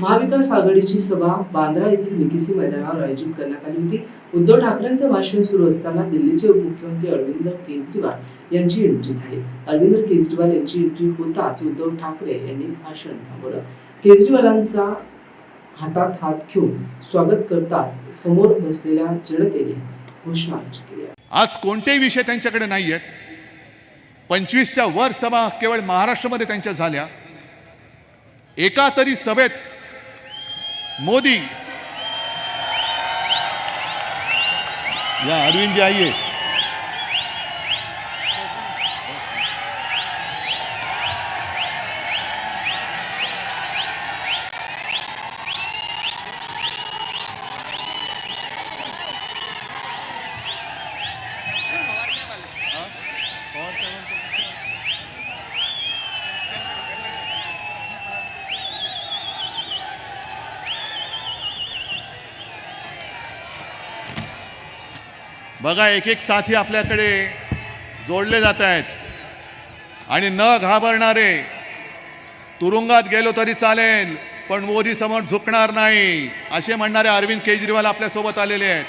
महाविकास आघाडीची सभा बांद्रा येथील निकिसी मैदानावर आयोजित करण्यात आली होती. उद्धव ठाकरेंचं भाषण सुरू असताना दिल्लीचे उपमुख्यमंत्री अरविंद केजरीवाल यांची एंट्री झाली. अरविंद केजरीवाल यांची एंट्री होताच उद्धव ठाकरे यांनी भाषण थांबवलं. केजरीवालांचा हातात हात घेऊन स्वागत करताच समोर बसलेल्या जनतेने घोषणा केली आज कोणतेही विषय त्यांच्याकडे नाही आहेत पंचवीसच्या वर सभा केवळ महाराष्ट्रामध्ये त्यांच्या झाल्या. एका तरी सभेत मोदी। या अरविंद जी आइए। बघा एक एक साथी आपल्याकडे जोडले जात आहेत. आणि न घाबरणारे तुरुंगात गेलो तरी चालेल पण मोदी समोर झुकणार नाही असे म्हणणारे अरविंद केजरीवाल आपल्यासोबत आलेले आहेत.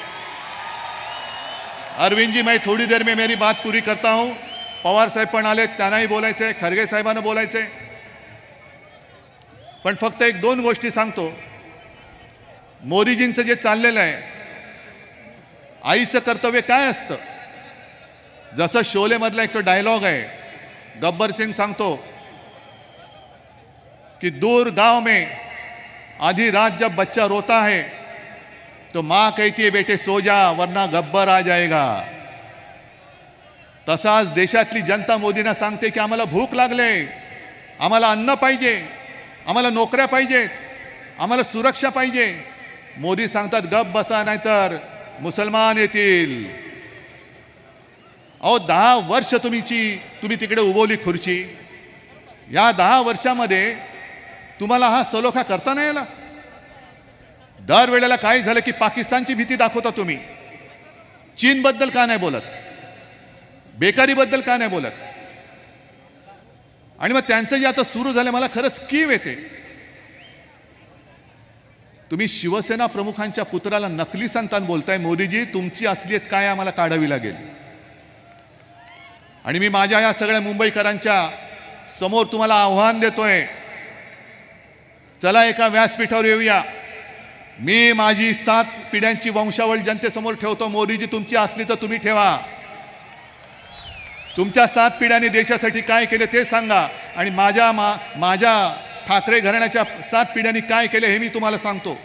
अरविंद जी थोड़ी देर में मेरी बात पूरी करता हूं. पवार साहेब पण आले त्यांनाही बोलायचे खरगे साहेबांना बोलायचे पण फक्त एक दोन गोष्टी सांगतो. मोदीजींचं जे चाललेलं आहे आईचं कर्तव्य काय असतं? जसं शोलेमधला एक तो डायलॉग आहे गब्बर सिंग सांगतो कि दूर गांव में आधी रात जब बच्चा रोता है तो माँ कहती है बेटे सो जा वरना गब्बर आ जाएगा. तसाच देशातली जनता मोदींना सांगते की आम्हाला भूक लागले आम्हाला अन्न पाहिजे आम्हाला नोकऱ्या पाहिजेत आम्हाला सुरक्षा पाहिजे. मोदी सांगतात गप बसा नाहीतर मुसलमान येतील. अहो दहा वर्ष तुम्हीची तुम्ही तिकडे उभवली खुर्ची. या दहा वर्षामध्ये तुम्हाला हा सलोखा करता नाही आला? दरवेळेला काय झालं की पाकिस्तानची भीती दाखवता तुम्ही. चीनबद्दल का नाही बोलत? बेकारीबद्दल का नाही बोलत? आणि मग त्यांचं जे आता सुरू झालं मला खरंच कीव येते. तुम्ही शिवसेना प्रमुखांच्या पुत्राला नकली संतान बोलताय मोदीजी तुमची असलीत काय आम्हाला काढावी लागेल? आणि मी माझ्या या सगळ्या मुंबईकरांच्या समोर तुम्हाला आव्हान देतोय. चला एका व्यासपीठावर येऊया. मी माझी सात पिढ्यांची वंशावळ जनतेसमोर ठेवतो. मोदीजी तुमची असली तर तुम्ही ठेवा. तुमच्या सात पिढ्यांनी देशासाठी काय केले ते सांगा. आणि माझ्या मा माझ्या ठाकरे घराण्याच्या सात पिढ्यांनी काय केले हे मी तुम्हाला सांगतो.